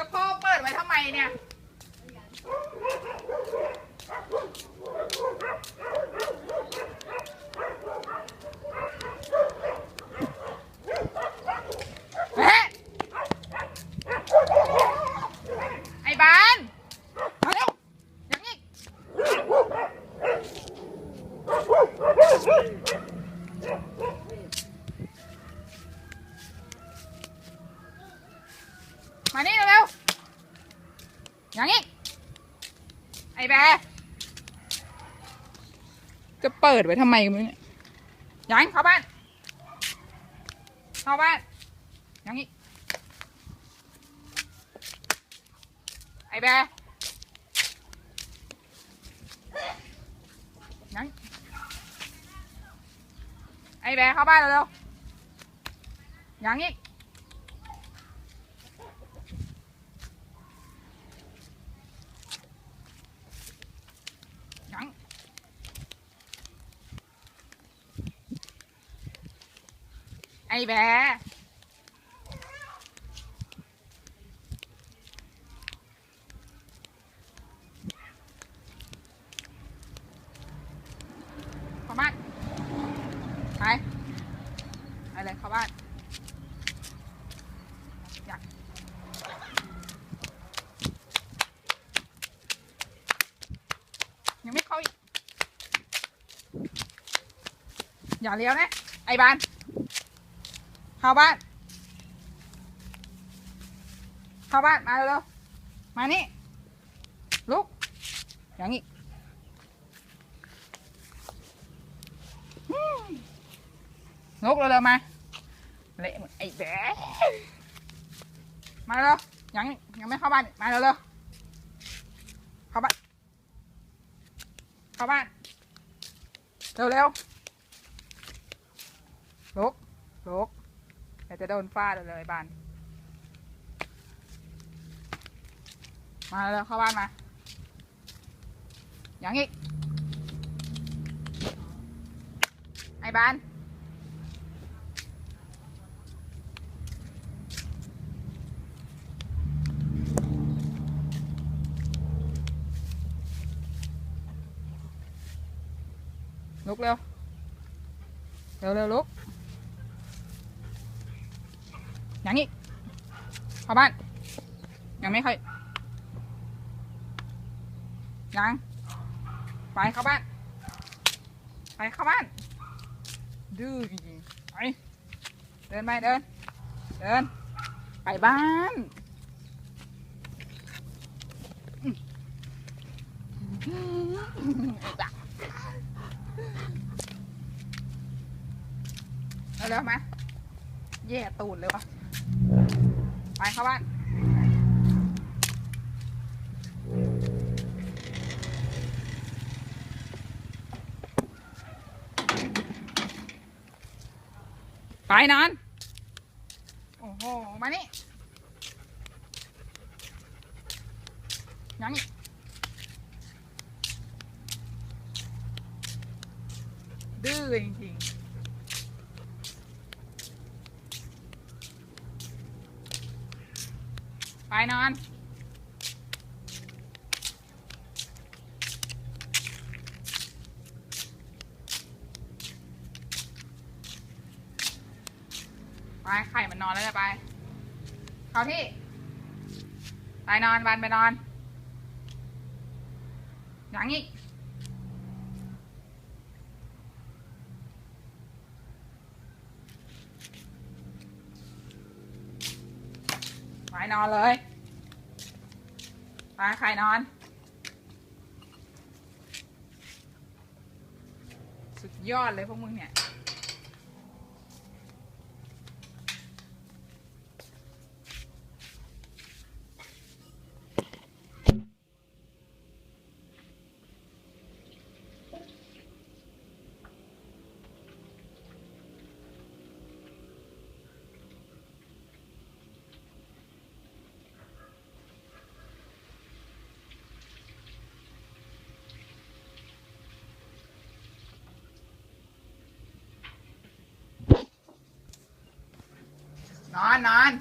แล้วพ่อเปิดไว้ทำไมเนี่ย เฮ้ยไอ้บานมาเร็วอย่างนี้ มานี่เร็วๆอย่างนี้ไอ้แบจะเปิดไว้ทำไมมึงเนี่ยยังเข้าบ้าน เข้าบ้าน อย่างนี้ ไอ้แบยังไอ้แบเข้าบ้านเร็วๆยังอีกยัง ไอ้แบร์เข้าบ้านไปไปเลย เข้าบ้าน เข้าอีกอย่าเลยวนะไอ้บานเข้าน มาเร็วๆมานี่ ลุก อย่างนี้ลุกเร็วๆมา เละมือนไอ้แบะมาเร็วยังยังไม่เข้าบ้าน มาเร็วๆเข้าบ้าน เข้าบ้าน เร็วๆลุกลุก ดี๋ยวจะโดนฟาดเลยบาน มาเลยเข้าบ้านมา อย่างอีก ไอ้บานลุกเร็ว เร็วเร็วลุก อ ย่างนี้เข้าบ้าน ยังไม่เคยยัง ไปเข้าบ้าน ไปเข้าบ้าน ดื้อจริงๆไป เดินไปเดิน เดิน ไปบ้านอืมไอ้บ้าเร็วๆมาแย่ตูดเลยวะ ไปเข้าบ้านไปนอน โอ้โห มานี่ยังอีกดื้อจริงๆ ไปนอน ไป ไข่มันนอนแล้วจะไป เข้าที่ ไปนอนวันไปนอนอย่างนี้ ไปนอนเลยไปใครนอน สุดยอดเลยพวกมึงเนี่ย นอนนอน